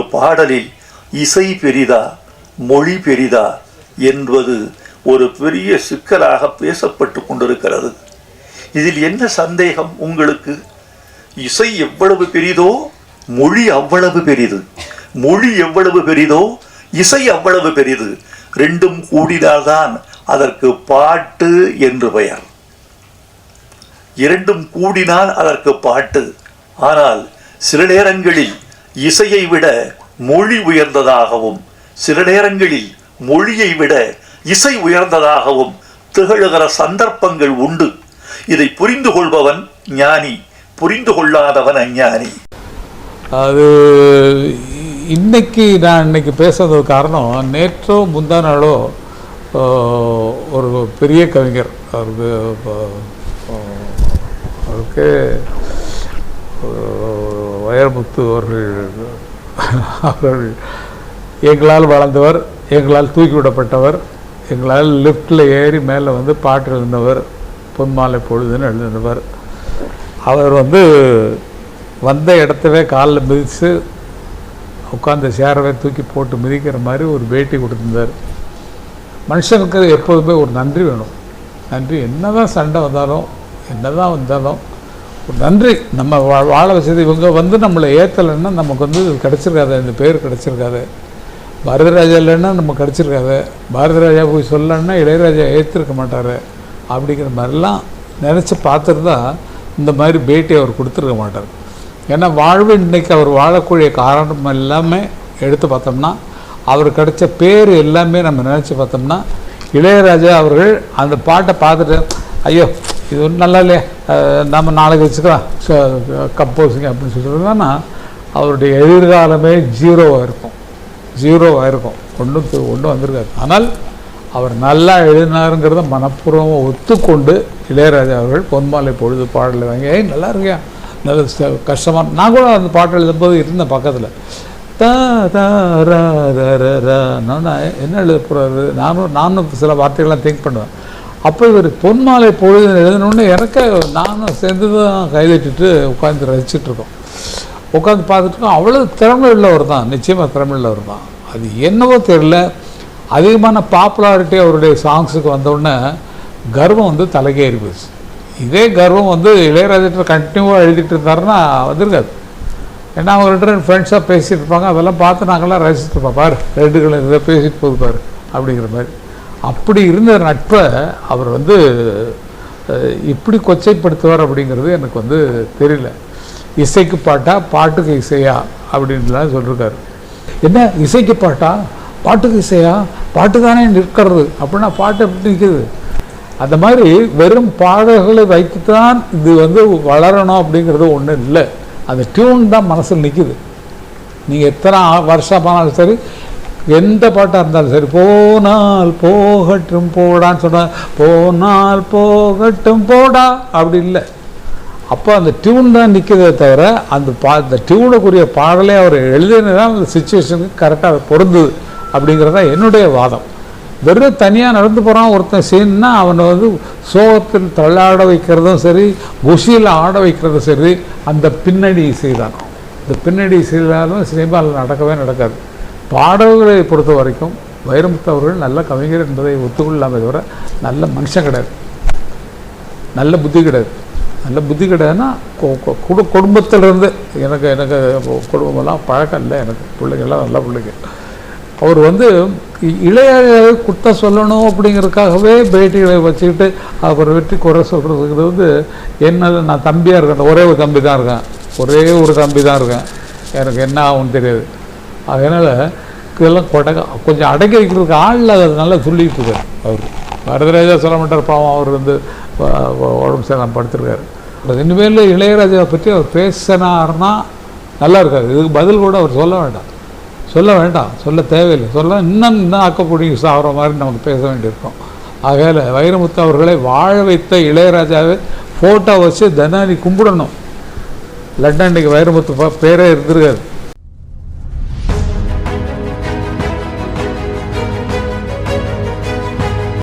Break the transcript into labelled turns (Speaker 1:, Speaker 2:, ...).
Speaker 1: ஒரு பாடலில் இசை பெரிதா மொழி பெரிதா என்பது ஒரு பெரிய சிக்கலாக பேசப்பட்டு கொண்டிருக்கிறது. இதில் என்ன சந்தேகம் உங்களுக்கு? இசை எவ்வளவு பெரிதோ மொழி அவ்வளவு பெரிது. மொழி எவ்வளவு பெரிதோ இசை அவ்வளவு பெரிது. ரெண்டும் கூடினால்தான் அதற்கு பாட்டு என்று பெயர். இரண்டும் கூடினால் அதற்கு பாட்டு. ஆனால் சில நேரங்களில் இசையை விட மொழி உயர்ந்ததாகவும் சில நேரங்களில் மொழியை விட இசை உயர்ந்ததாகவும் திகழுகிற சந்தர்ப்பங்கள் உண்டு. இதை புரிந்து கொள்பவன் ஞானி புரிந்து கொள்ளாதவன் அஞ்ஞானி.
Speaker 2: அது இன்னைக்கு நான் இன்னைக்கு பேசுறதுக்கு காரணம் நேற்றோ முந்தா நாளோ ஒரு பெரிய கவிஞர் அவருக்கு அவருக்கு வைரமுத்து அவர்கள் அவர்கள் எங்களால் வளர்ந்தவர் எங்களால் தூக்கி விடப்பட்டவர் எங்களால் லிஃப்டில் ஏறி மேலே வந்து பாட்டு எழுந்தவர் பொன்மாலை பொழுதுன்னு எழுதினவர் அவர் வந்து வந்த இடத்தவே காலில் மிதித்து உட்காந்து சேரவே தூக்கி போட்டு மிதிக்கிற மாதிரி ஒரு பேட்டி கொடுத்துருந்தார். மனுஷனுக்கு எப்போதுமே ஒரு நன்றி வேணும். நன்றி என்ன தான் சண்டை வந்தாலும் என்னதான் வந்தாலும் நன்றி. நம்ம வா- வாழ வசதி இவங்க வந்து நம்மளை ஏற்றலைன்னா நமக்கு வந்து கிடச்சிருக்காது இந்த பேர் கிடச்சிருக்காது. பாரதிராஜா இல்லைன்னா நம்ம கிடச்சிருக்காது. பாரதிராஜா போய் சொல்லலைன்னா இளையராஜா ஏற்றிருக்க மாட்டார் அப்படிங்கிற மாதிரிலாம் நினச்சி பார்த்துருந்தா இந்த மாதிரி பேட்டி அவர் கொடுத்துருக்க மாட்டார். ஏன்னா வாழ்வு இன்றைக்கி அவர் வாழக்கூடிய காரணம் எல்லாமே எடுத்து பார்த்தோம்னா அவர் கிடைச்ச பேர் எல்லாமே நம்ம நினச்சி பார்த்தோம்னா இளையராஜா அவர்கள் அந்த பாட்டை பார்த்துட்டு ஐயோ இது ஒன்றும் நல்லா இல்லையா நம்ம நாளைக்கு வச்சுக்கலாம் கம்போசிங் அப்படின்னு சொல்லிட்டுனா அவருடைய எதிர்காலமே ஜீரோவாக இருக்கும் ஜீரோவாக இருக்கும் ஒன்றும் ஒன்றும் வந்திருக்காது ஆனால் அவர் நல்லா எழுதினாருங்கிறத மனப்பூர்வமாக ஒத்துக்கொண்டு இளையராஜா அவர்கள் பொன்மாலை பொழுது பாடலை வாங்கி ஏய் நல்லா இருக்கியா நல்ல கஷ்டமாக நான் கூட அந்த பாட்டு எழுதும்போது இருந்தேன் பக்கத்தில் த ரா ர ர நான் என்ன எழுத போகிறாரு நானும் நானும் சில வார்த்தைகள்லாம் திங்க் பண்ணுவேன் அப்போ இவர் பொன்மாலை பொழுது எழுதணுன்னு எனக்கு நானும் சேர்ந்து தான் கைதட்டிட்டு உட்காந்து ரசிச்சிட்ருக்கோம் உட்காந்து பார்த்துட்ருக்கோம் அவ்வளோ திறமை உள்ளவர் தான். நிச்சயமாக திறமை உள்ளவர் தான். அது என்னவோ தெரில அதிகமான பாப்புலாரிட்டி அவருடைய சாங்ஸுக்கு வந்தோடனே கர்வம் வந்து தலைக்கேறி போச்சு. இதே கர்வம் வந்து இளையராஜிட்ட கண்டினியூவாக எழுதிட்டு இருந்தாருன்னா வந்திருக்காது. ஏன்னா அவங்க ரெண்டு ரெண்டு ஃப்ரெண்ட்ஸாக பேசிகிட்டு இருப்பாங்க. அதெல்லாம் பார்த்து நாங்கள்லாம் ரசிச்சுட்டு இருப்போம். பாரு ரெண்டுகளை இதை பேசிட்டு போகுது பாரு அப்படிங்கிற மாதிரி. அப்படி இருந்த நட்பை அவர் வந்து இப்படி கொச்சைப்படுத்துவார் அப்படிங்கிறது எனக்கு வந்து தெரியல. இசைக்கு பாட்டா பாட்டுக்கு இசையா அப்படின்லாம் சொல்லியிருக்காரு என்ன இசைக்கு பாட்டா பாட்டுக்கு இசையா? பாட்டு தானே நிற்கிறது. அப்படின்னா பாட்டு எப்படி நிற்குது அந்த மாதிரி வெறும் பாடல்களை வைத்துத்தான் இது வந்து வளரணும் அப்படிங்கிறது ஒன்றும் இல்லை. அந்த டியூன் தான் மனசில் நிற்குது நீங்கள் எத்தனை வருஷம் ஆனாலும் சரி எந்த பாட்டாக இருந்தாலும் சரி போனால் போகட்டும் போடான்னு சொன்னால் போனால் போகட்டும் போடா அப்படி இல்லை. அப்போ அந்த டியூன் தான் நிற்கிறதே தவிர அந்த பா அந்த டியூனுக்குரிய பாடலே அவர் எழுதினதான் அந்த சுச்சுவேஷனுக்கு கரெக்டாக பொருந்துது அப்படிங்கிறது தான் என்னுடைய வாதம். வெறும் தனியாக நடந்து போகிறான் ஒருத்தன் சீன்னா அவனை வந்து சோகத்தில் தள்ளாட வைக்கிறதும் சரி குஷியில் ஆட வைக்கிறதும் சரி அந்த பின்னணி இசை தான் இந்த பின்னணி இசையிலாலும் சினிமாவில் நடக்கவே நடக்காது. பாடல்களை பொறுத்த வரைக்கும் வைரமுத்து அவர்கள் நல்ல கவிஞர் என்பதை ஒத்துக்கொள்ளாமே தவிர நல்ல மனுஷன் கிடையாது. நல்ல புத்தி கிடையாது. நல்ல புத்தி கிடையாதுன்னா குடு குடும்பத்திலிருந்து எனக்கு எனக்கு குடும்பமெல்லாம் பழக்கம் இல்லை எனக்கு. பிள்ளைங்கள்லாம் நல்ல பிள்ளைங்க. அவர் வந்து இ- இளையராஜாவை குத்தம் சொல்லணும் அப்படிங்கிறதுக்காகவே பேட்டிகளை வச்சுக்கிட்டு அவரை வெற்றி குறை சொல்கிறதுங்கிறது வந்து என்ன நான் தம்பியாக இருக்கேன். ஒரே ஒரு தம்பி தான் இருக்கேன். ஒரே ஒரு தம்பி தான் இருக்கேன். எனக்கு என்ன ஆகும்னு தெரியாது. அதனால் இதெல்லாம் கொடக கொஞ்சம் அடக்கி வைக்கிறதுக்கு ஆள் அது நல்லா சொல்லிட்டு இருக்கார் அவர். பரதராஜா சொல்ல மாட்டார் பாவம் அவர் வந்து உடம்பு சரியில்லாம படுத்திருக்காரு. இனிமேல் இளையராஜாவை பற்றி அவர் பேசினார்னா நல்லா இருக்காது. இதுக்கு பதில் கூட அவர் சொல்ல வேண்டாம். சொல்ல வேண்டாம். சொல்ல தேவையில்லை. சொல்ல இன்னும் இன்னும் ஆக்கக்கூடிய சாகிற மாதிரி நமக்கு பேச வேண்டியிருக்கும். ஆகையால் வைரமுத்து அவர்களை வாழ வைத்த இளையராஜாவை ஃபோட்டோ வச்சு தனானி கும்பிடணும். லண்டனுக்கு வைரமுத்து பேரே இருந்திருக்காது.